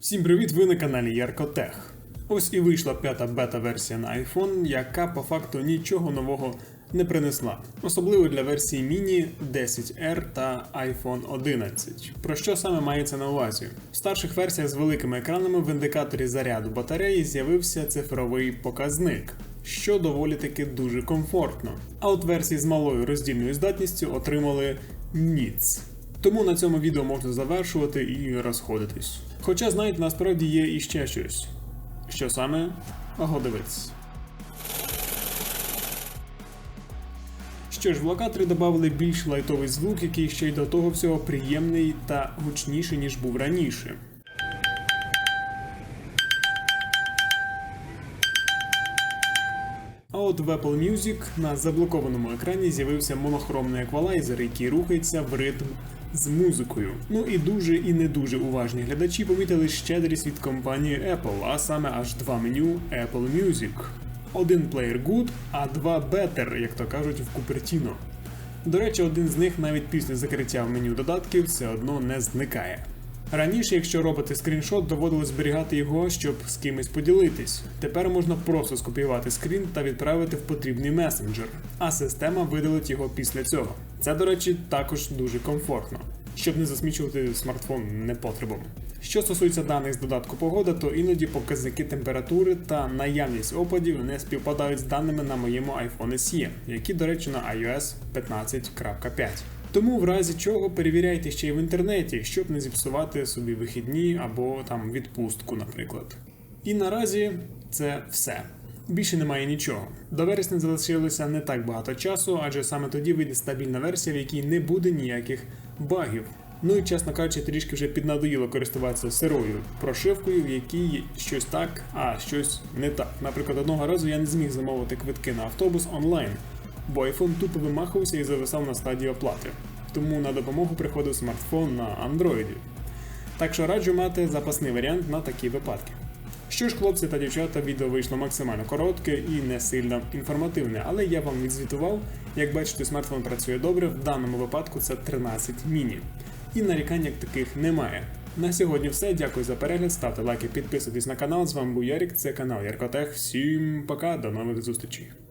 Всім привіт! Ви на каналі Яркотех. Ось і вийшла п'ята бета-версія на iPhone, яка по факту нічого нового не принесла, особливо для версії Mini 10R та iPhone 11. Про що саме мається на увазі? В старших версіях з великими екранами в індикаторі заряду батареї з'явився цифровий показник. Що доволі таки дуже комфортно. А от версії з малою роздільною здатністю отримали ніц. Тому на цьому відео можна завершувати і розходитись. Хоча, знаєте, насправді є і ще щось. Що саме? Дивитись. Що ж, в локаторі додали більш лайтовий звук, який ще й до того всього приємний та гучніший, ніж був раніше. А от в Apple Music на заблокованому екрані з'явився монохромний еквалайзер, який рухається в ритм з музикою. Ну і дуже і не дуже уважні глядачі помітили щедрість від компанії Apple, а саме аж два меню Apple Music. Один плеєр good, а два better, як то кажуть в Купертіно. До речі, один з них навіть після закриття в меню додатків все одно не зникає. Раніше, якщо робити скріншот, доводилось зберігати його, щоб з кимось поділитись. Тепер можна просто скопіювати скрін та відправити в потрібний месенджер, а система видалить його після цього. Це, до речі, також дуже комфортно, щоб не засмічувати смартфон непотребом. Що стосується даних з додатку погода, то іноді показники температури та наявність опадів не співпадають з даними на моєму iPhone SE, які, до речі, на iOS 15.5. Тому в разі чого перевіряйте ще й в інтернеті, щоб не зіпсувати собі вихідні або там відпустку, наприклад. І наразі це все. Більше немає нічого. До вересня залишилося не так багато часу, адже саме тоді вийде стабільна версія, в якій не буде ніяких багів. Ну і чесно кажучи, трішки вже піднадоїло користуватися сирою прошивкою, в якій щось так, а щось не так. Наприклад, одного разу я не зміг замовити квитки на автобус онлайн, бо iPhone тупо вимахувався і зависав на стадії оплати. Тому на допомогу приходив смартфон на Android. Так що раджу мати запасний варіант на такі випадки. Що ж, хлопці та дівчата, відео вийшло максимально коротке і не сильно інформативне, але я вам відзвітував. Як бачите, смартфон працює добре, в даному випадку це 13 міні. І нарікань як таких немає. На сьогодні все. Дякую за перегляд. Ставте лайки, підписуйтесь на канал. З вами був Ярік. Це канал Яркотех. Всім пока, до нових зустрічей.